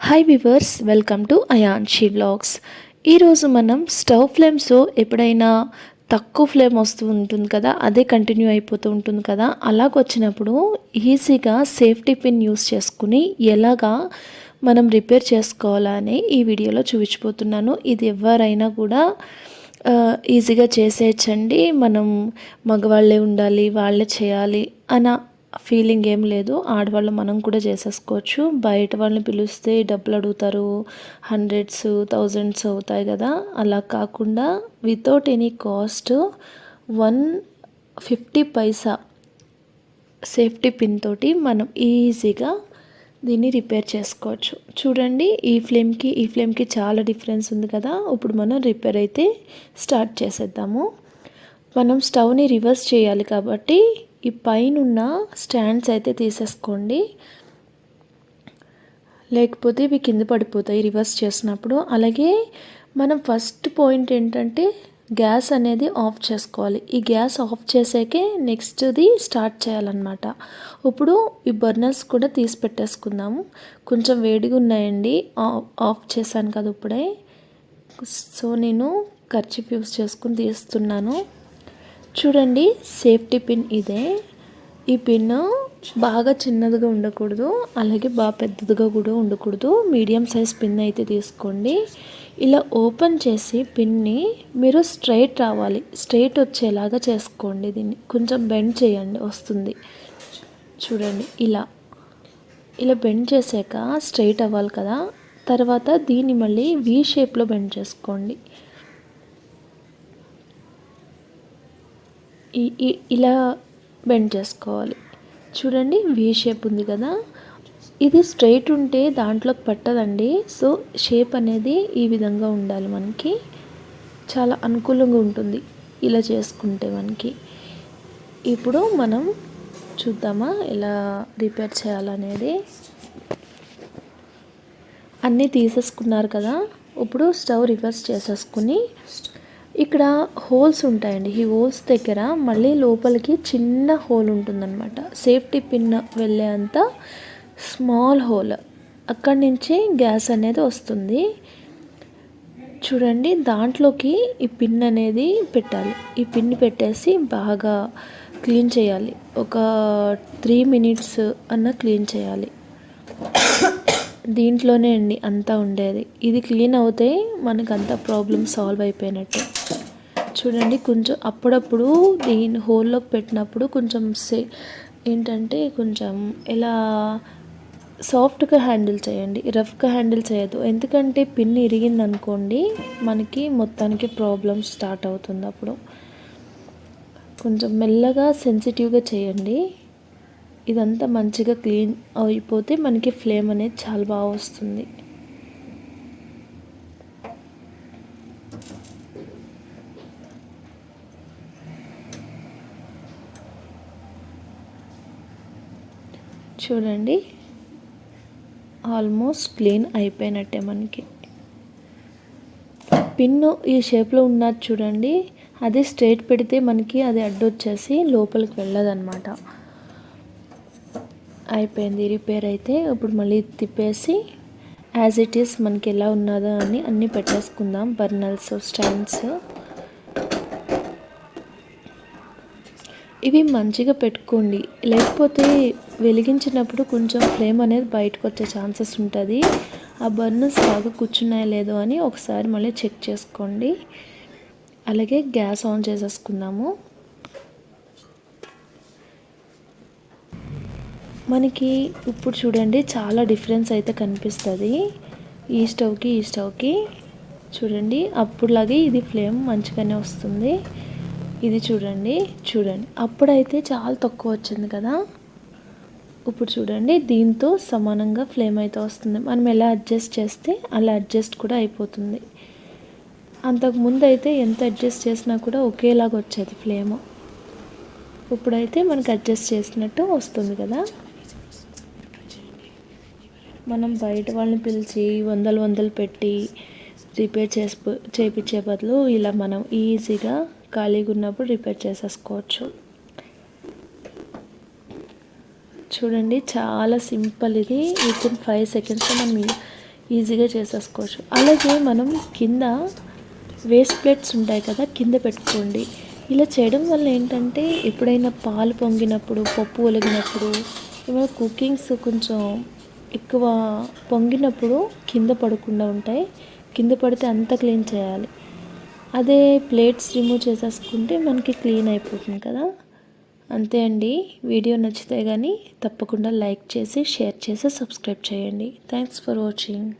Hi viewers welcome to Ayanshi vlogs ఈరోజు మనం stove flames ఎప్పుడైనా తక్కువ ఫ్లేమ్ వస్తూ ఉంటుంది కదా అదే కంటిన్యూ అయిపోతూ ఉంటుంది కదా అలాగొచ్చినప్పుడు ఈజీగా సేఫ్టీ పిన్ యూస్ చేసుకుని ఎలాగా మనం రిపేర్ చేసుకోవాలని ఈ వీడియోలో చూపించిపోతున్నాను ఇది ఎవరైనా కూడా ఈజీగా చేసేయచ్చండి. మనం మగవాళ్ళే ఉండాలి వాళ్ళే చేయాలి అన ఫీలింగ్ ఏం లేదు. ఆడవాళ్ళు మనం కూడా చేసేసుకోవచ్చు. బయట వాళ్ళని పిలిస్తే డబ్బులు అడుగుతారు. హండ్రెడ్స్ థౌజండ్స్ అవుతాయి కదా. అలా కాకుండా without any cost one fifty పైసా సేఫ్టీ పిన్ తోటి మనం ఈజీగా దీన్ని రిపేర్ చేసుకోవచ్చు. చూడండి ఈ ఫ్లేమ్కి ఈ ఫ్లేమ్కి చాలా డిఫరెన్స్ ఉంది కదా. ఇప్పుడు మనం రిపేర్ అయితే స్టార్ట్ చేసేద్దాము. మనం స్టవ్ని రివర్స్ చేయాలి కాబట్టి ఈ పైనున్న స్టాండ్స్ అయితే తీసేసుకోండి. లేకపోతే ఇవి కింద పడిపోతాయి రివర్స్ చేసినప్పుడు. అలాగే మనం ఫస్ట్ పాయింట్ ఏంటంటే గ్యాస్ అనేది ఆఫ్ చేసుకోవాలి. ఈ గ్యాస్ ఆఫ్ చేసాకే నెక్స్ట్ది స్టార్ట్ చేయాలన్నమాట. ఇప్పుడు ఈ బర్నర్స్ కూడా తీసి పెట్టేసుకుందాము కొంచెం వేడిగా ఉన్నాయండి. ఆ- ఆఫ్ చేశాను కదా ఇప్పుడే. సో నేను ఖర్చు యూస్ చేసుకుని తీస్తున్నాను. చూడండి సేఫ్టీ పిన్ ఇదే. ఈ పిన్ బాగా చిన్నదిగా ఉండకూడదు అలాగే బాగా పెద్దదిగా కూడా ఉండకూడదు. మీడియం సైజ్ పిన్ అయితే తీసుకోండి. ఇలా ఓపెన్ చేసి పిన్ని మీరు స్ట్రైట్ రావాలి. స్ట్రైట్ వచ్చేలాగా చేసుకోండి దీన్ని. కొంచెం బెండ్ చేయండి వస్తుంది. చూడండి ఇలా. ఇలా బెండ్ చేసాక స్ట్రైట్ అవ్వాలి కదా. తర్వాత దీన్ని మళ్ళీ వి షేప్లో బెండ్ చేసుకోండి ఈ- ఈ- ఇలా బెండ్ చేసుకోవాలి. చూడండి వి షేప్ ఉంది కదా. ఇది స్ట్రైట్ ఉంటే దాంట్లోకి పట్టదండి. సో షేప్ అనేది ఈ విధంగా ఉండాలి మనకి. చాలా అనుకూలంగా ఉంటుంది ఇలా చేసుకుంటే మనకి. ఇప్పుడు మనం చూద్దామా ఎలా రిపేర్ చేయాలనేది. అన్నీ తీసేసుకున్నారు కదా. ఇప్పుడు స్టవ్ రివర్స్ చేసేసుకుని ఇక్కడ హోల్స్ ఉంటాయండి. ఈ హోల్స్ దగ్గర మళ్ళీ లోపలికి చిన్న హోల్ ఉంటుందన్నమాట. సేఫ్టీ పిన్ వెళ్ళే అంత స్మాల్ హోల్. అక్కడి నుంచి గ్యాస్ అనేది వస్తుంది. చూడండి దాంట్లోకి ఈ పిన్ అనేది పెట్టాలి. ఈ పిన్ పెట్టేసి బాగా క్లీన్ చేయాలి. ఒక త్రీ మినిట్స్ అన్న క్లీన్ చేయాలి. దీంట్లోనే అండి అంతా ఉండేది. ఇది క్లీన్ అవుతే మనకు అంత ప్రాబ్లమ్ సాల్వ్ అయిపోయినట్టే. చూడండి కొంచెం అప్పుడప్పుడు దీని హోల్లోకి పెట్టినప్పుడు కొంచెం సే ఏంటంటే కొంచెం ఎలా సాఫ్ట్గా హ్యాండిల్ చేయండి. రఫ్గా హ్యాండిల్ చేయదు ఎందుకంటే పిన్ ఇరిగింది అనుకోండి మనకి మొత్తానికి ప్రాబ్లమ్ స్టార్ట్ అవుతుంది అప్పుడు. కొంచెం మెల్లగా సెన్సిటివ్గా చేయండి. ఇదంతా మంచిగా క్లీన్ అయిపోతే మనకి ఫ్లేమ్ అనేది చాలా బాగా వస్తుంది. చూడండి. ఆల్మోస్ట్ క్లీన్ అయిపోయినట్టే మనకి. పిన్ను ఈ షేప్లో ఉన్నది చూడండి. అది స్ట్రైట్ పెడితే మనకి అది అడ్డొచ్చేసి లోపలికి వెళ్ళదన్నమాట. అయిపోయింది. రిపేర్ అయితే ఇప్పుడు మళ్ళీ తిప్పేసి యాజ్ ఇట్ ఈస్ మనకి ఎలా ఉన్నదో అని అన్నీ పెట్టేసుకుందాం. బర్నల్స్ స్టాండ్స్ ఇవి మంచిగా పెట్టుకోండి. లేకపోతే వెలిగించినప్పుడు కొంచెం ఫ్లేమ్ అనేది బయటకు వచ్చే ఛాన్సెస్ ఉంటుంది. ఆ బర్నర్స్ బాగా కూర్చున్నాయో లేదో అని ఒకసారి మళ్ళీ చెక్ చేసుకోండి. అలాగే గ్యాస్ ఆన్ చేసేసుకుందాము. మనకి ఇప్పుడు చూడండి చాలా డిఫరెన్స్ అయితే కనిపిస్తుంది. ఈ స్టవ్కి ఈ స్టవ్కి చూడండి అప్పుడులాగే ఇది ఫ్లేమ్ మంచిగానే వస్తుంది. ఇది చూడండి చూడండి. అప్పుడైతే చాలా తక్కువ వచ్చింది కదా? ఇప్పుడు చూడండి దీంతో సమానంగా ఫ్లేమ్ అయితే వస్తుంది. మనం ఎలా అడ్జస్ట్ చేస్తే అలా అడ్జస్ట్ కూడా అయిపోతుంది. అంతకుముందు అయితే ఎంత అడ్జస్ట్ చేసినా కూడా ఒకేలాగా వచ్చేది ఫ్లేమ్. ఇప్పుడైతే మనకి అడ్జస్ట్ చేసినట్టు వస్తుంది కదా? మనం బయట వాళ్ళని పిలిచి వందలు వందలు పెట్టి రిపేర్ చేసి చేయించే బదులు ఇలా మనం ఈజీగా ఖాళీగా ఉన్నప్పుడు రిపేర్ చేసేసుకోవచ్చు. చూడండి చాలా సింపుల్ ఇది. విత్ ఇన్ ఫైవ్ సెకండ్స్లో మనం ఈజీగా చేసేసుకోవచ్చు. అలాగే మనం కింద వేస్ట్ ప్లేట్స్ ఉంటాయి కదా కింద పెట్టుకోండి. ఇలా చేయడం వల్ల ఏంటంటే ఎప్పుడైనా పాలు పొంగినప్పుడు పప్పు ఒలిగినప్పుడు ఏమైనా కుకింగ్స్ కొంచెం ఎక్కువ పొంగినప్పుడు కింద పడకుండా ఉంటాయి. కింద పడితే అంతా క్లీన్ చేయాలి. అదే ప్లేట్స్ రిమూవ్ చేసేసుకుంటే మనకి క్లీన్ అయిపోతుంది కదా. అంతే అండి. వీడియో నచ్చితే కానీ తప్పకుండా లైక్ చేసి షేర్ చేసి సబ్స్క్రైబ్ చేయండి. Thanks for watching.